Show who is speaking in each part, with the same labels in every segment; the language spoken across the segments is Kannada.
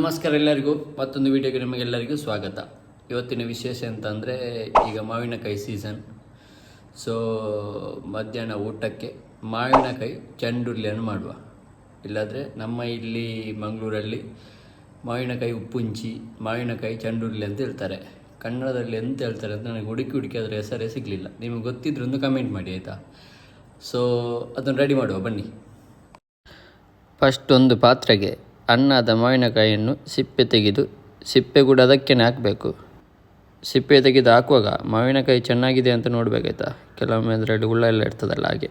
Speaker 1: ನಮಸ್ಕಾರ ಎಲ್ಲರಿಗೂ, ಮತ್ತೊಂದು ವಿಡಿಯೋಗೆ ನಿಮಗೆಲ್ಲರಿಗೂ ಸ್ವಾಗತ. ಇವತ್ತಿನ ವಿಶೇಷ ಅಂತಂದರೆ ಈಗ ಮಾವಿನಕಾಯಿ ಸೀಸನ್ ಸೊ ಮಧ್ಯಾಹ್ನ ಊಟಕ್ಕೆ ಮಾವಿನಕಾಯಿ ಚಂಡುರ್ಲಿಯನ್ನು ಮಾಡುವ. ಇಲ್ಲಾದರೆ ನಮ್ಮ ಇಲ್ಲಿ ಮಂಗಳೂರಲ್ಲಿ ಮಾವಿನಕಾಯಿ ಉಪ್ಪುಂಚಿ, ಮಾವಿನಕಾಯಿ ಚಂಡುರ್ಲಿ ಅಂತ ಹೇಳ್ತಾರೆ. ಕನ್ನಡದಲ್ಲಿ ಎಂತ ಹೇಳ್ತಾರೆ ಅಂತ ನನಗೆ ಹುಡುಕಿ ಹುಡುಕಿ ಅದರ ಹೆಸರೇ ಸಿಗಲಿಲ್ಲ. ನಿಮಗೆ ಗೊತ್ತಿದ್ರೆ ಒಂದು ಕಮೆಂಟ್ ಮಾಡಿ, ಆಯಿತಾ? ಸೊ ಅದನ್ನು ರೆಡಿ ಮಾಡುವ, ಬನ್ನಿ. ಫಸ್ಟ್ ಒಂದು ಪಾತ್ರೆಗೆ ಹಣ್ಣಾದ ಮಾವಿನಕಾಯಿಯನ್ನು ಸಿಪ್ಪೆ ತೆಗೆದು ಸಿಪ್ಪೆ ಕೂಡ ಅದಕ್ಕೇ ಹಾಕಬೇಕು. ಸಿಪ್ಪೆ ತೆಗೆದು ಹಾಕುವಾಗ ಮಾವಿನಕಾಯಿ ಚೆನ್ನಾಗಿದೆ ಅಂತ ನೋಡಬೇಕಾಯ್ತಾ? ಕೆಲವೊಮ್ಮೆ ಅದರಲ್ಲಿ ಹುಳ ಎಲ್ಲ ಇರ್ತದಲ್ಲ ಹಾಗೆ.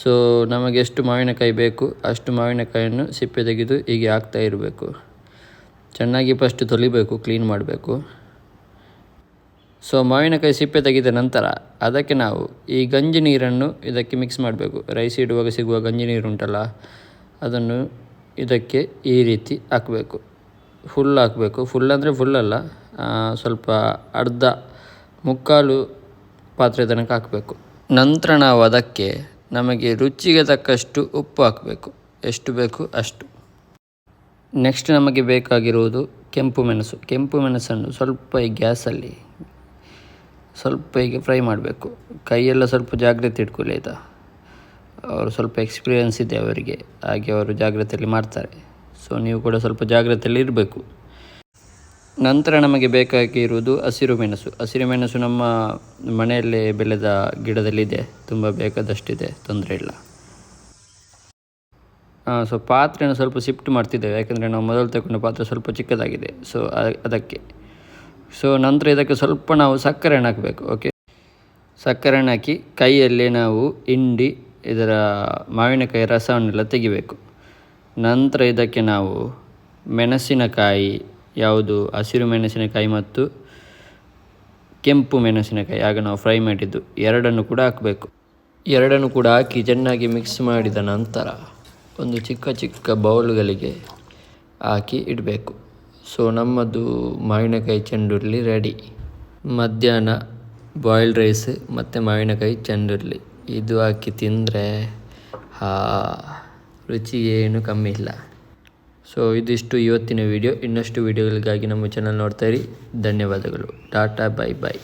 Speaker 1: ಸೊ ನಮಗೆ ಎಷ್ಟು ಮಾವಿನಕಾಯಿ ಬೇಕು, ಅಷ್ಟು ಮಾವಿನಕಾಯಿಯನ್ನು ಸಿಪ್ಪೆ ತೆಗೆದು ಹೀಗೆ ಹಾಕ್ತಾ ಇರಬೇಕು. ಚೆನ್ನಾಗಿ ಫಸ್ಟ್ ತೊಲಿಬೇಕು ಕ್ಲೀನ್ ಮಾಡಬೇಕು. ಸೊ ಮಾವಿನಕಾಯಿ ಸಿಪ್ಪೆ ತೆಗೆದ ನಂತರ ಅದಕ್ಕೆ ನಾವು ಈ ಗಂಜಿ ನೀರನ್ನು ಇದಕ್ಕೆ ಮಿಕ್ಸ್ ಮಾಡಬೇಕು. ರೈಸ್ ಇಡುವಾಗ ಸಿಗುವ ಗಂಜಿ ನೀರು ಉಂಟಲ್ಲ, ಅದನ್ನು ಇದಕ್ಕೆ ಈ ರೀತಿ ಹಾಕಬೇಕು. ಫುಲ್ ಹಾಕಬೇಕು. ಫುಲ್ ಅಂದರೆ ಫುಲ್ ಅಲ್ಲ. ಸ್ವಲ್ಪ ಅರ್ಧ ಮುಕ್ಕಾಲು ಪಾತ್ರೆ ತನಕ ಹಾಕಬೇಕು. ನಂತರ ನಾವು ಅದಕ್ಕೆ ನಮಗೆ ರುಚಿಗೆ ತಕ್ಕಷ್ಟು ಉಪ್ಪು ಹಾಕಬೇಕು. ಎಷ್ಟು ಬೇಕು ಅಷ್ಟು. ನೆಕ್ಸ್ಟ್ ನಮಗೆ ಬೇಕಾಗಿರುವುದು ಕೆಂಪು ಮೆಣಸು. ಕೆಂಪು ಮೆಣಸನ್ನು ಸ್ವಲ್ಪ ಈ ಗ್ಯಾಸಲ್ಲಿ ಸ್ವಲ್ಪ ಹೀಗೆ ಫ್ರೈ ಮಾಡಬೇಕು. ಕೈಯೆಲ್ಲ ಸ್ವಲ್ಪ ಜಾಗ್ರತೆ ಇಟ್ಕೊಳ್ಳಿ ಆಯಿತಾ? ಅವರು ಸ್ವಲ್ಪ ಎಕ್ಸ್ಪೀರಿಯನ್ಸ್ ಇದೆ ಅವರಿಗೆ. ಹಾಗೆ ಅವರು ಜಾಗ್ರತೆಯಲ್ಲಿ ಮಾಡ್ತಾರೆ. ಸೊ ನೀವು ಕೂಡ ಸ್ವಲ್ಪ ಜಾಗ್ರತೆಯಲ್ಲಿ ಇರಬೇಕು. ನಂತರ ನಮಗೆ ಬೇಕಾಗಿರುವುದು ಹಸಿರು ಮೆಣಸು. ಹಸಿರು ಮೆಣಸು ನಮ್ಮ ಮನೆಯಲ್ಲೇ ಬೆಳೆದ ಗಿಡದಲ್ಲಿದೆ. ತುಂಬ ಬೇಕಾದಷ್ಟಿದೆ. ತೊಂದರೆ ಇಲ್ಲ. ಸೊ ಪಾತ್ರೆನ ಸ್ವಲ್ಪ ಶಿಫ್ಟ್ ಮಾಡ್ತಿದ್ದೇವೆ. ಯಾಕೆಂದರೆ ನಾವು ಮೊದಲು ತಗೊಂಡ ಪಾತ್ರೆ ಸ್ವಲ್ಪ ಚಿಕ್ಕದಾಗಿದೆ. ಸೊ ಅದಕ್ಕೆ. ಸೊ ನಂತರ ಇದಕ್ಕೆ ಸ್ವಲ್ಪ ನಾವು ಸಕ್ಕರೆ ಹಾಕಬೇಕು. ಓಕೆ ಸಕ್ಕರೆ ಹಾಕಿ ಕೈಯಲ್ಲಿ ನಾವು ಹಿಂಡಿ ಇದರ ಮಾವಿನಕಾಯಿ ರಸವನ್ನೆಲ್ಲ ತೆಗಿಬೇಕು. ನಂತರ ಇದಕ್ಕೆ ನಾವು ಮೆಣಸಿನಕಾಯಿ, ಯಾವುದು ಹಸಿರು ಮೆಣಸಿನಕಾಯಿ ಮತ್ತು ಕೆಂಪು ಮೆಣಸಿನಕಾಯಿ, ಆಗ ನಾವು ಫ್ರೈ ಮಾಡಿದ್ದು ಎರಡನ್ನು ಕೂಡ ಹಾಕಬೇಕು. ಎರಡನ್ನು ಕೂಡ ಹಾಕಿ ಚೆನ್ನಾಗಿ ಮಿಕ್ಸ್ ಮಾಡಿದ ನಂತರ ಒಂದು ಚಿಕ್ಕ ಚಿಕ್ಕ ಬೌಲ್ಗಳಿಗೆ ಹಾಕಿ ಇಡಬೇಕು. ಸೊ ನಮ್ಮದು ಮಾವಿನಕಾಯಿ ಚೆಂಡುರ್ಲಿ ರೆಡಿ ಮಧ್ಯಾಹ್ನ ಬಾಯ್ಲ್ಡ್ ರೈಸ್ ಮತ್ತು ಮಾವಿನಕಾಯಿ ಚೆಂಡುರ್ಲಿ. ಇದು ಹಾಕಿ ತಿಂದರೆ ರುಚಿ ಏನು ಕಮ್ಮಿ ಇಲ್ಲ. ಸೊ ಇದಿಷ್ಟು ಇವತ್ತಿನ ವಿಡಿಯೋ ಇನ್ನಷ್ಟು ವಿಡಿಯೋಗಳಿಗಾಗಿ ನಮ್ಮ ಚಾನಲ್ ನೋಡ್ತಾ ಇರಿ. ಧನ್ಯವಾದಗಳು. Tata bye bye